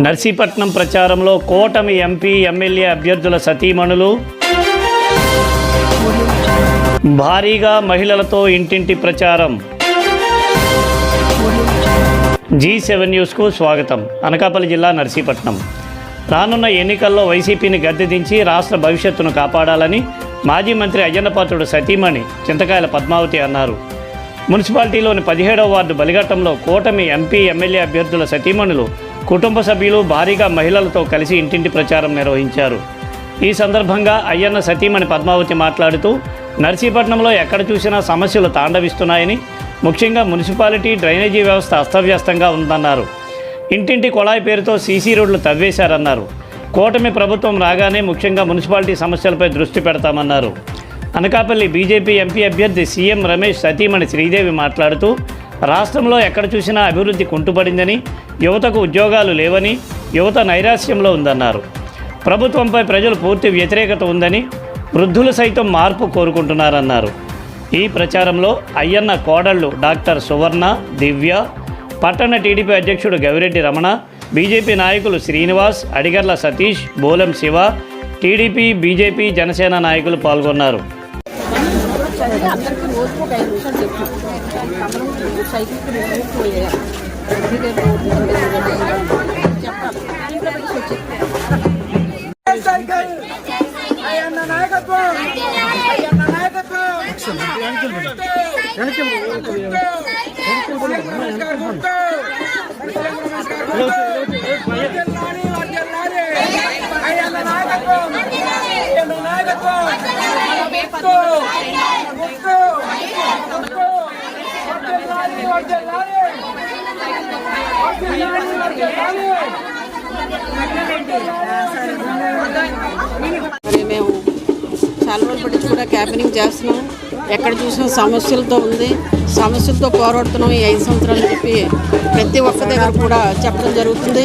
నర్సీపట్నం ప్రచారంలో కూటమి MP MLA అభ్యర్థుల సతీమణులు. భారీగా మహిళలతో ఇంటింటి ప్రచారం. జీ సెవెన్ న్యూస్కు స్వాగతం. అనకాపల్లి జిల్లా నర్సీపట్నం. రానున్న ఎన్నికల్లో వైసీపీని గద్దెదించి రాష్ట్ర భవిష్యత్తును కాపాడాలని మాజీ మంత్రి అయ్యన్నపాత్రుడు సతీమణి చింతకాయల పద్మావతి అన్నారు. మున్సిపాలిటీలోని పదిహేడవ వార్డు బలిఘట్టంలో కూటమి ఎంపీ ఎమ్మెల్యే అభ్యర్థుల సతీమణులు కుటుంబ సభ్యులు భారీగా మహిళలతో కలిసి ఇంటింటి ప్రచారం నిర్వహించారు. ఈ సందర్భంగా అయ్యన్న సతీమణి పద్మావతి మాట్లాడుతూ నర్సీపట్నంలో ఎక్కడ చూసినా సమస్యలు తాండవిస్తున్నాయని ముఖ్యంగా మున్సిపాలిటీ డ్రైనేజీ వ్యవస్థ అస్తవ్యస్తంగా ఉందన్నారు. ఇంటింటి కొళాయి పేరుతో సీసీ రోడ్లు తవ్వేశారన్నారు. కూటమి ప్రభుత్వం రాగానే ముఖ్యంగా మున్సిపాలిటీ సమస్యలపై దృష్టి పెడతామన్నారు. అనకాపల్లి బీజేపీ ఎంపీ అభ్యర్థి సీఎం రమేష్ సతీమణి శ్రీదేవి మాట్లాడుతూ రాష్ట్రంలో ఎక్కడ చూసినా అభివృద్ధి కుంటుపడిందని యువతకు ఉద్యోగాలు లేవని యువత నైరాశ్యంలో ఉందన్నారు. ప్రభుత్వంపై ప్రజలు పూర్తి వ్యతిరేకత ఉందని వృద్ధులు సైతం మార్పు కోరుకుంటున్నారన్నారు. ఈ ప్రచారంలో అయ్యన్న కోడళ్ళు డాక్టర్ సువర్ణ దివ్య పట్టణ టీడీపీ అధ్యక్షుడు గవిరెడ్డి రమణ బీజేపీ నాయకులు శ్రీనివాస్ అడిగర్ల సతీష్ బోలం శివ టీడీపీ బీజేపీ జనసేన నాయకులు పాల్గొన్నారు. అందరికీ రోజుకు ఒక ఐదు నిమిషాలు చెప్పు. సైకిల్కి రోజుకు మేము చాలా రోజులు పట్టి కూడా క్యాంపెనింగ్ చేస్తున్నాం. ఎక్కడ చూసినా సమస్యలతో ఉంది. సమస్యలతో పోరాడుతున్నాం ఈ ఐదు సంవత్సరాలు చెప్పి ప్రతి ఒక్క దగ్గర కూడా చెప్పడం జరుగుతుంది.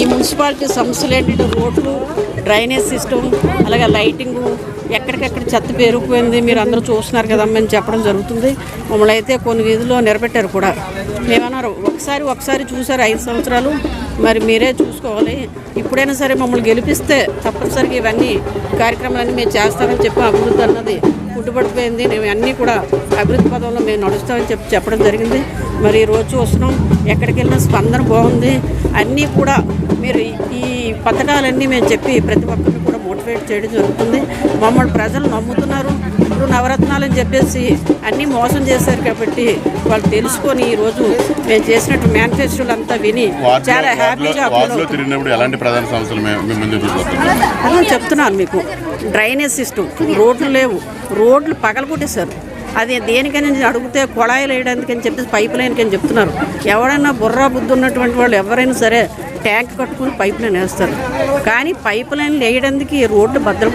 ఈ మున్సిపాలిటీ సమస్యలు ఏంటంటే రోడ్లు డ్రైనేజ్ సిస్టమ్ అలాగే లైటింగు ఎక్కడికెక్కడ చెత్త పేరుకుపోయింది. మీరు అందరూ చూస్తున్నారు కదమ్మా అని చెప్పడం జరుగుతుంది. మమ్మల్ని అయితే కొన్ని వీధుల్లో నిలబెట్టారు కూడా. మేమన్నారు ఒకసారి ఒకసారి చూసారు ఐదు సంవత్సరాలు. మరి మీరే చూసుకోవాలి. ఇప్పుడైనా సరే మమ్మల్ని గెలిపిస్తే తప్పనిసరిగా ఇవన్నీ కార్యక్రమాలన్నీ మేము చేస్తామని చెప్పి అభివృద్ధి అన్నది పుట్టుబడిపోయింది మేము అన్నీ కూడా అభివృద్ధి పదంలో మేము నడుస్తామని చెప్పి చెప్పడం జరిగింది. మరి ఈ రోజు వస్తున్నాం ఎక్కడికి వెళ్ళినా స్పందన బాగుంది. అన్నీ కూడా మీరు ఈ- పథకాలన్నీ మేము చెప్పి ప్రతి ఒక్కరిని కూడా మోటివేట్ చేయడం జరుగుతుంది. మమ్మల్ని ప్రజలు నమ్ముతున్నారు. ఇప్పుడు నవరత్నాలు అని చెప్పేసి అన్నీ మోసం చేశారు కాబట్టి వాళ్ళు తెలుసుకొని ఈరోజు మేము చేసినట్టు మేనిఫెస్టోలు అంతా విని చాలా హ్యాపీగా ఎలాంటి ప్రధాన సమస్యలు చెప్తున్నాను మీకు. డ్రైనేజ్ సిస్టమ్ రోడ్లు లేవు. రోడ్లు పగలగొట్టేశారు. అది దేనికని అడిగితే కొళాయిలు వేయడానికని చెప్పేసి పైప్ లైన్కి అని చెప్తున్నారు. ఎవడన్నా బుర్రా బుద్ధి ఉన్నటువంటి వాళ్ళు ఎవరైనా సరే ట్యాంక్ కట్టుకుని పైప్ లైన్ వేస్తారు. కానీ పైప్ లైన్ వేయడానికి రోడ్డు బద్దలు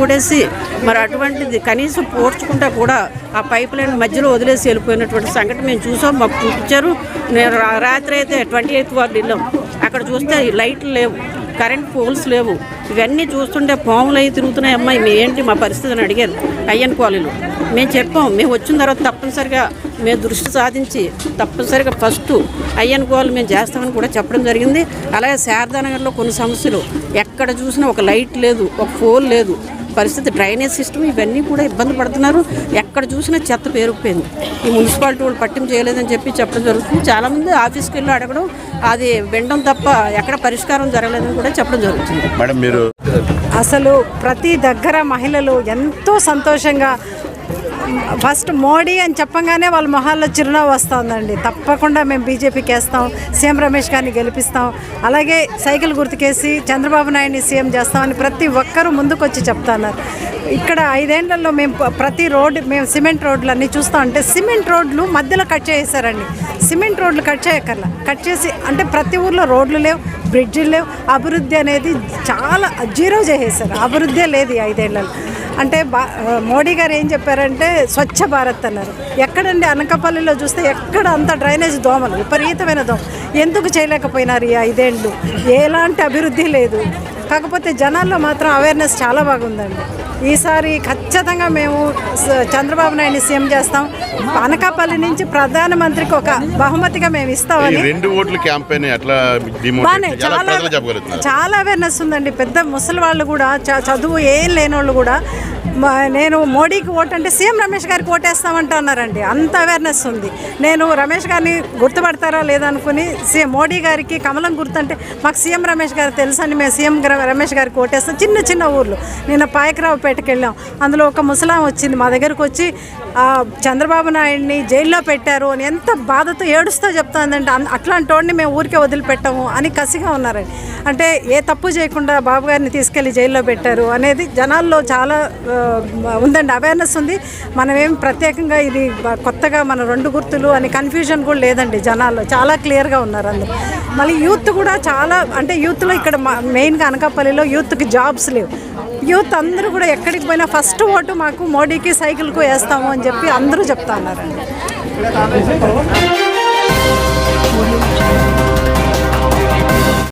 మరి అటువంటిది కనీసం పోడ్చుకుంటా కూడా ఆ పైప్ లైన్ మధ్యలో వదిలేసి వెళ్ళిపోయినటువంటి సంఘటన మేము చూసాం మాకు చూపించారు. నేను రాత్రి అయితే ట్వంటీ ఎయిత్ వార్డు వెళ్ళాం. అక్కడ చూస్తే లైట్లు లేవు. కరెంట్ పోల్స్ లేవు. ఇవన్నీ చూస్తుంటే పాములు అవి తిరుగుతున్నాయి. అమ్మాయి మీ ఏంటి మా పరిస్థితి అని అడిగారు అయ్యన్ కాలనీలో మేము చెప్పాం మేము వచ్చిన తర్వాత తప్పనిసరిగా మేము దృష్టి సాధించి తప్పనిసరిగా ఫస్ట్ అయ్యన్ కాలనీ మేము చేస్తామని కూడా చెప్పడం జరిగింది. అలాగే శారదానగర్లో కొన్ని సమస్యలు ఎక్కడ చూసినా ఒక లైట్ లేదు ఒక ఫోన్ లేదు. పరిస్థితి డ్రైనేజ్ సిస్టమ్ ఇవన్నీ కూడా ఇబ్బంది పడుతున్నారు. ఎక్కడ చూసినా చెత్త పేరుకుపోయింది. ఈ మున్సిపాలిటీ వాళ్ళు పట్టింపు చేయలేదని చెప్పి చెప్పడం జరుగుతుంది. చాలామంది ఆఫీస్కి వెళ్ళి అడగడం అది వినడం తప్ప ఎక్కడ పరిష్కారం జరగలేదని కూడా చెప్పడం జరుగుతుంది. మేడం మీరు అసలు ప్రతి దగ్గర మహిళలు ఎంతో సంతోషంగా ఫస్ట్ మోడీ అని చెప్పగానే వాళ్ళ మొహాల్లో చిరునవ్వు వస్తుందండి. తప్పకుండా మేము బీజేపీకి వేస్తాం సీఎం రమేష్ గారిని గెలిపిస్తాం అలాగే సైకిల్ గుర్తుకేసి చంద్రబాబు నాయుడిని సీఎం చేస్తామని ప్రతి ఒక్కరూ ముందుకొచ్చి చెప్తున్నారు. ఇక్కడ ఐదేళ్ళలో మేము ప్రతి రోడ్డు మేము సిమెంట్ రోడ్లు అన్నీ చూస్తూ ఉంటే సిమెంట్ రోడ్లు మధ్యలో కట్ చేసేసారండి. సిమెంట్ రోడ్లు కట్ చేయక్కర్లా. కట్ చేసి అంటే ప్రతి ఊర్లో రోడ్లు లేవు బ్రిడ్జిలు లేవు. అభివృద్ధి అనేది చాలా జీరో చేసేసారు. అభివృద్ధే లేదు ఈ ఐదేళ్ళలో అంటే బా మోడీ గారు ఏం చెప్పారంటే స్వచ్ఛ భారత్ అన్నారు. ఎక్కడండి అనకాపల్లిలో చూస్తే ఎక్కడ అంత డ్రైనేజ్ దోమలు విపరీతమైన దోమ ఎందుకు చేయలేకపోయినారు ఈ ఐదేళ్ళు ఎలాంటి అభివృద్ధి లేదు. కాకపోతే జనాల్లో మాత్రం అవేర్నెస్ చాలా బాగుందండి. ఈసారి ఖచ్చితంగా మేము చంద్రబాబు నాయుడిని సీఎం చేస్తాం. అనకాపల్లి నుంచి ప్రధానమంత్రికి ఒక బహుమతిగా మేము ఇస్తామని. రెండు ఓట్ల క్యాంపెయిన్ ఎట్లా బాగానే చాలా చాలా అవేర్నెస్ ఉందండి. పెద్ద ముసలి వాళ్ళు కూడా చదువు ఏం లేని వాళ్ళు కూడా నేను మోడీకి ఓటు అంటే సీఎం రమేష్ గారికి ఓటేస్తామంటున్నారండి. అంత అవేర్నెస్ ఉంది. నేను రమేష్ గారిని గుర్తుపడతారా లేదనుకుని సీఎం మోడీ గారికి కమలం గుర్తుంటే మాకు సీఎం రమేష్ గారు తెలుసని మేము సీఎం రమేష్ గారికి ఓటేస్తాం. చిన్న చిన్న ఊర్లు. నిన్న పాయకరావుపేటకి వెళ్ళాం. అందులో ఒక ముసలాం వచ్చింది. మా దగ్గరకు వచ్చి చంద్రబాబు నాయుడిని జైల్లో పెట్టారు అని ఎంత బాధతో ఏడుస్తూ చెప్తాందంటే అన్- అట్లాంటి వాడిని మేము ఊరికే వదిలిపెట్టాము అని కసిగా ఉన్నారండి. అంటే ఏ తప్పు చేయకుండా బాబు గారిని తీసుకెళ్ళి జైల్లో పెట్టారు అనేది జనాల్లో చాలా ఉందండి. అవేర్నెస్ ఉంది. మనమేం ప్రత్యేకంగా ఇది కొత్తగా మన రెండు గుర్తులు అని కన్ఫ్యూజన్ కూడా లేదండి జనాల్లో. చాలా క్లియర్గా ఉన్నారు అందరూ. మళ్ళీ యూత్ కూడా చాలా అంటే యూత్లో ఇక్కడ మెయిన్గా అనకాపల్లిలో యూత్కి జాబ్స్ లేవు. యూత్ అందరూ కూడా ఎక్కడికి పోయినా ఫస్ట్ ఓటు మాకు మోడీకి సైకిల్కు వేస్తాము అని చెప్పి అందరూ చెప్తా ఉన్నారండి.